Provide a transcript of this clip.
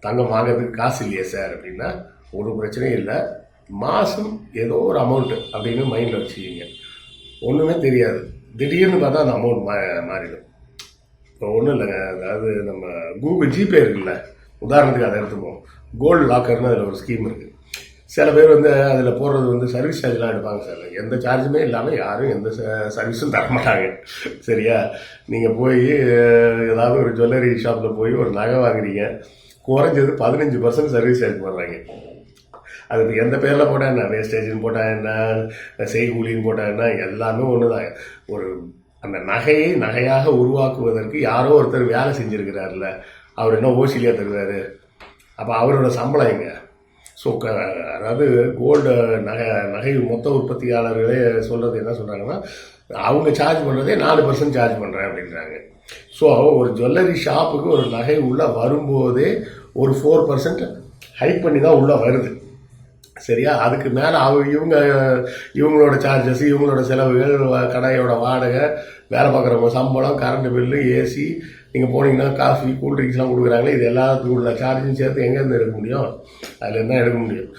தங்கம் வாங்குறதுக்கு காசு இல்லையே சார் அப்படின்னா ஒரு பிரச்சனையும் இல்லை. மாதம் ஏதோ ஒரு அமௌண்ட்டு அப்படின்னு மைண்டில் வச்சுக்கிங்க. ஒன்றுமே தெரியாது. திடீர்னு பார்த்தா அந்த அமௌண்ட் மா மாறிடும். இப்போ ஒன்றும் இல்லைங்க. அதாவது நம்ம கூகுள் ஜிபே இருக்குல்ல. உதாரணத்துக்கு அதை எடுத்துப்போம். கோல்டு லாக்கர்னு அதில் ஒரு ஸ்கீம் இருக்குது சில பேர் வந்து அதில் போடுறது வந்து சர்வீஸ் சார்ஜ்லாம் எடுப்பாங்க சார். எந்த சார்ஜுமே இல்லாமல் யாரும் எந்த சர்வீஸும் தர மாட்டாங்க. சரியா? நீங்கள் போய் ஏதாவது ஒரு ஜுவல்லரி ஷாப்பில் போய் ஒரு நகை வாங்குறீங்க. குறைஞ்சது பதினஞ்சு பர்சன்ட் சர்வீஸ் சார்ஜ் பண்ணுறாங்க அது எந்த பேரில் போட்டால் என்ன? வேஸ்டேஜ்னு போட்டால் என்ன? செய்கூலின்னு போட்டால் என்ன? எல்லாமே ஒன்று தான் ஒரு அந்த நகையை நகையாக உருவாக்குவதற்கு யாரோ ஒருத்தர் வேலை செஞ்சுருக்கிறாருல்ல அவர் என்ன ஓசிலியாக தருவார்? அப்போ அவரோட சம்பளம் எங்கே? ஸோ க அதாவது கோல்டு நகை நகை மொத்த உற்பத்தியாளர்களே சொல்கிறது என்ன சொல்கிறாங்கன்னா அவங்க சார்ஜ் பண்ணுறதே நாலு பர்சன்ட் சார்ஜ் பண்ணுறேன் அப்படின்றாங்க. ஸோ ஒரு ஜுவல்லரி ஷாப்புக்கு ஒரு நகை உள்ளே வரும்போதே ஒரு ஃபோர் பர்சன்ட் ஹைக் பண்ணி தான் உள்ளே வருது. சரியா? அதுக்கு மேலே அவங்க இவங்க இவங்களோட சார்ஜஸ் இவங்களோட செலவுகள் வ- கடையோட வாடகை வேலை பார்க்குறவங்க சம்பளம் கரண்ட் பில்லு ஏசி நீங்கள் போனீங்கன்னா காஃபி கூல்ட்ரிங்க்ஸ்லாம் கொடுக்குறாங்களே இது எல்லாத்துக்கும் உள்ள சார்ஜும் சேர்த்து எங்கேருந்து எடுக்க முடியும்? அதில் தான் எடுக்க முடியும்.